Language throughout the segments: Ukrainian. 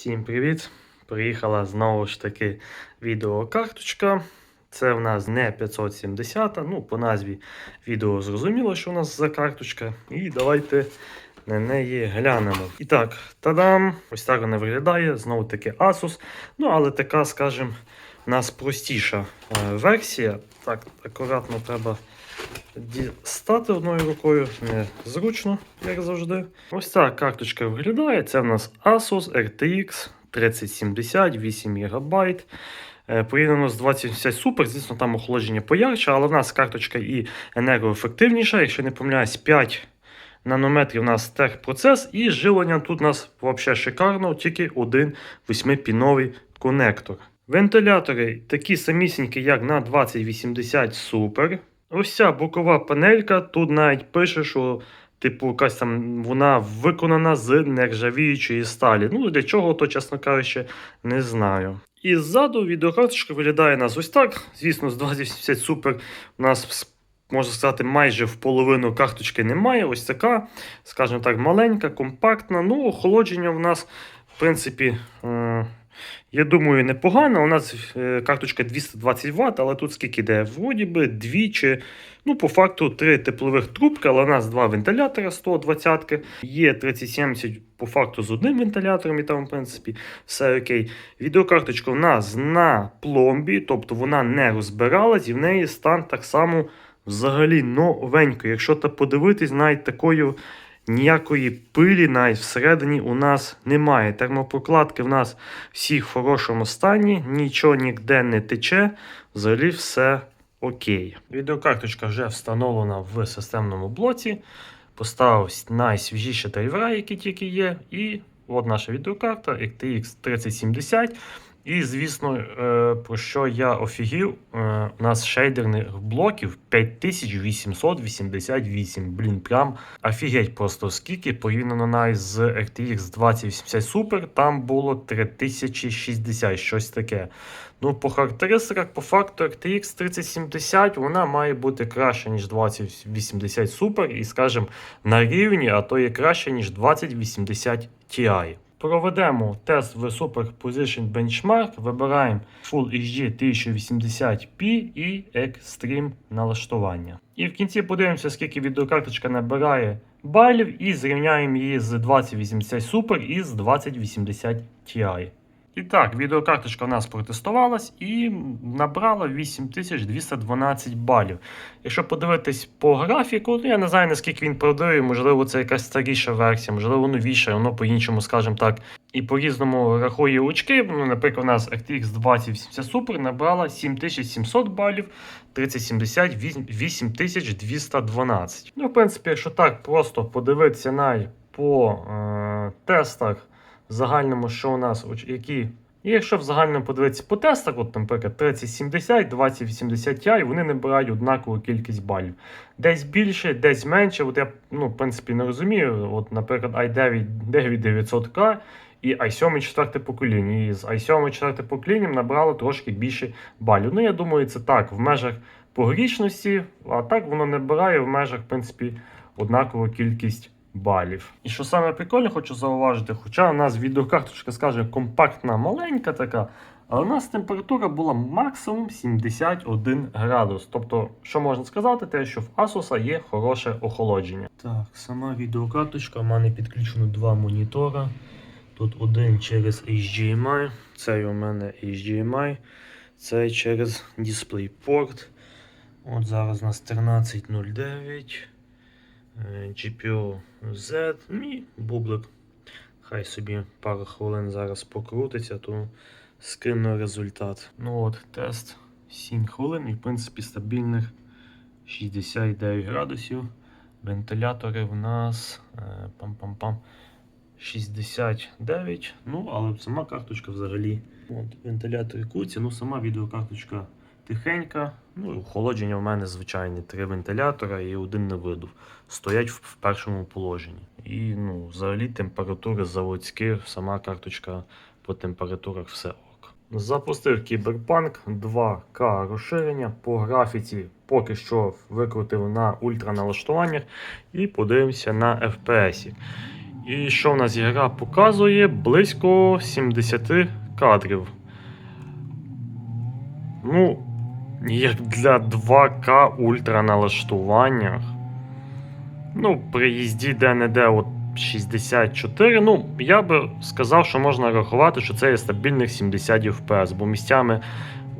Всім привіт! Приїхала знову ж таки відеокарточка. Це в нас не 570, ну по назві відео зрозуміло, що у нас за карточка. І давайте на неї глянемо. І так, тадам! Ось так вона виглядає. Знову таки Asus. Ну, але така, скажімо, у нас простіша е, версія. Так, акуратно треба дістати одною рукою, незручно, як завжди. Ось ця карточка виглядає. Це в нас Asus RTX 3070, 8 ГБ. Порівняно з 2070 Super, звісно, там охолодження поярче, але в нас карточка і енергоефективніша. Якщо не помиляюсь, 5 нанометрів у нас техпроцес, і живлення тут у нас взагалі шикарно, тільки один 8-піновий конектор. Вентилятори такі самісінькі, як на 2080 Super. Ось ця бокова панелька, тут навіть пише, що типу якась там вона виконана з нержавіючої сталі. Ну, для чого, то, чесно кажучи, не знаю. І ззаду відеокарточка виглядає нас ось так. Звісно, з 2080 Super у нас, можна сказати, майже в половину карточки немає. Ось така, скажімо так, маленька, компактна. Ну, охолодження в нас, в принципі. Я думаю, непогано. У нас е, карточка 220 Вт, але тут скільки йде? Вроді би дві чи, ну, по факту, три теплових трубки, але у нас два вентилятора 120 Є 3070 по факту з одним вентилятором, і там, в принципі, все окей. Відеокарточка у нас на пломбі, тобто вона не розбиралась, і в неї стан так само взагалі новенько. Якщо так подивитись, навіть такою. Ніякої пилі навіть всередині у нас немає. Термопрокладки в нас всі в хорошому стані, нічого ніде не тече, взагалі все окей. Відеокарточка вже встановлена в системному блоці. Поставив найсвіжіші драйвера, які тільки є. І от наша відеокарта RTX 3070. І, звісно, е, про що я офігів, е, у нас шейдерних блоків 5888. Блін, прям офігеть просто скільки порівняно навіть з RTX 2080 Super, там було 3060, щось таке. Ну, по характеристиках, по факту, RTX 3070 вона має бути краще, ніж 2080 Super, і, скажімо, на рівні, а то є краще, ніж 2080 Ti. Проведемо тест в Superposition Benchmark, вибираємо Full HD 1080p і Extreme налаштування. І в кінці подивимося, скільки відеокарточка набирає балів, і зрівняємо її з 2080 Super і з 2080 Ti. І так, відеокарточка у нас протестувалась і набрала 8212 балів. Якщо подивитись по графіку, то я не знаю, наскільки він продає, можливо, це якась старіша версія, можливо, новіша, воно по-іншому, скажімо так, і по-різному рахує очки. Ну, Наприклад, у нас RTX 2080 Super набрала 7700 балів, 3070 8212. Ну, в принципі, якщо так просто подивитися на по е, тестах в загальному, що у нас які. І якщо в загальному подивитися по тестах, от, наприклад, 3070, 2080 Ti, вони набирають однакову кількість балів. Десь більше, десь менше. От я ну, в принципі не розумію. От, Наприклад, i9 9900K і i7 четверте покоління. І з i7 четверте поколінням набрало трошки більше балів. Ну, я думаю, це так, в межах погрічності, а так воно набирає в межах, в принципі, однакову кількість балів. І що саме прикольне, хочу зауважити, хоча у нас відеокарточка, скаже, компактна, маленька така, а у нас температура була максимум 71 градус. Тобто, що можна сказати, те, що в Asus є хороше охолодження. Так, сама відеокарточка, в мене підключено два монітора. Тут один через HDMI, цей у мене HDMI, цей через DisplayPort. От зараз у нас 1309. GPU Z і бублик. Хай собі пару хвилин зараз покрутиться, то скину результат. Ну от, Тест 7 хвилин і в принципі стабільних 69 градусів. Вентилятори в нас е, пам-пам-пам 69. Ну, але сама карточка взагалі. От, Вентилятори куться, ну сама відеокарточка тихенька. Ну, Охолодження в мене звичайні три вентилятора і один на видув. Стоять в першому положенні. І ну, взагалі температури заводські, сама карточка по температурах все ок. Запустив Кіберпанк 2К розширення по графіці. Поки що викрутив на ультраналаштуваннях і подивимося на FPS. І що в нас гра показує? Близько 70 кадрів. Ну, як для 2К ультра налаштуваннях. Ну, при їзді де-не-де от 64. Ну, я би сказав, що можна рахувати, що це є стабільних 70 FPS, бо місцями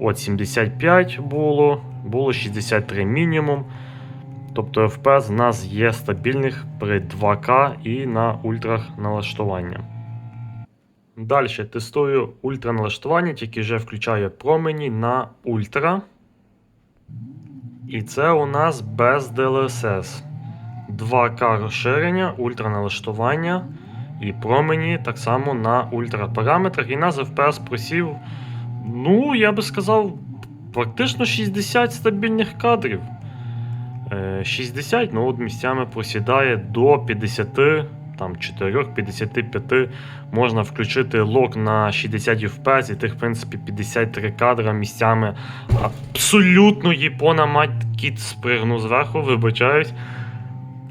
от 75 було, було 63 мінімум. Тобто FPS в нас є стабільних при 2К і на ультрах налаштування. Далі тестую ультра налаштування, тільки вже включаю промені на ультра. І це у нас без DLSS. 2К розширення, ультра налаштування і промені так само на ультра параметрах. І нас FPS просів, ну, я би сказав, практично 60 стабільних кадрів. Е, 60, ну от місцями просідає до 50, там 4-55 можна включити лок на 60 FPS, і тих, в принципі, 53 кадра місцями абсолютно їпона мать кіт спригнув зверху, вибачаюсь.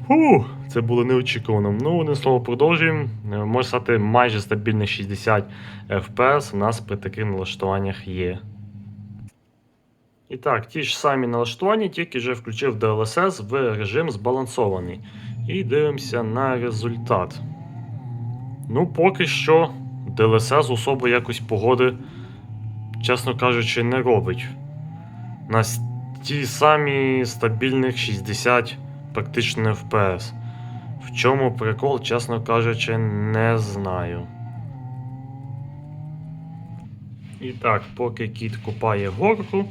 Фу, це було неочікувано. Ну, одним словом, продовжуємо. Е, Можна сказати, майже стабільних 60 FPS у нас при таких налаштуваннях є. І так, ті ж самі налаштування, тільки вже включив DLSS в режим збалансований. І дивимося на результат. Ну, поки що DLSS особо якось погоди, чесно кажучи, не робить. У нас ті самі стабільних 60 практично FPS. В чому прикол, чесно кажучи, не знаю. І так, поки кіт купає горку,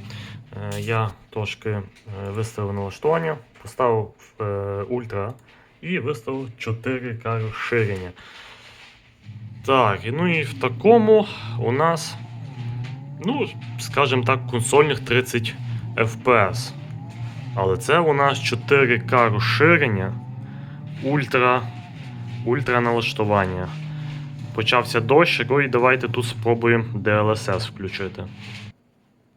е, я трошки е, виставив налаштування, поставив е, ультра і виставив 4К розширення. Так, ну і в такому у нас, ну, скажімо так, консольних 30 FPS. Але це у нас 4К розширення, ультра, ультра налаштування. Почався дощ, і давайте тут спробуємо DLSS включити.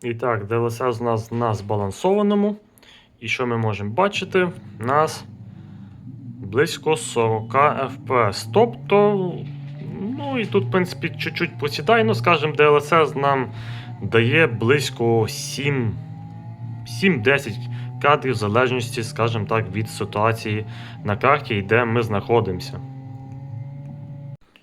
І так, DLSS у нас на збалансованому. І що ми можемо бачити? У нас близько 40 FPS. Тобто, ну і тут, в принципі, чуть-чуть посідає, ну, скажімо, DLSS нам дає близько 7 7-10 кадрів в залежності, скажімо так, від ситуації на карті, і де ми знаходимося.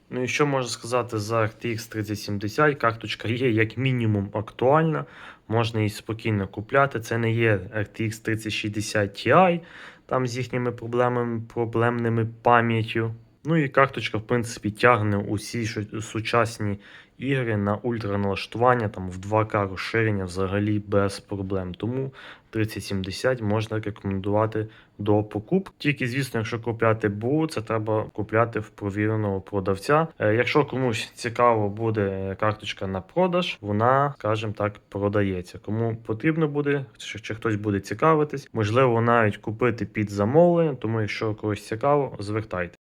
Ну і що можу сказати за RTX 3070? Карточка є як мінімум актуальна, можна її спокійно купляти. Це не є RTX 3060 Ti, там з їхніми проблемами, проблемними пам'яттю. Ну і карточка, в принципі, тягне усі сучасні ігри на ультраналаштування, там в 2К розширення взагалі без проблем. Тому 3070 можна рекомендувати до покупки. Тільки, звісно, якщо купляти БУ, це треба купляти в провіреного продавця. Е, Якщо комусь цікаво буде карточка на продаж, вона, скажімо так, продається. Кому потрібно буде, чи, чи хтось буде цікавитись, можливо, навіть купити під замовлення. Тому, якщо когось цікаво, звертайте.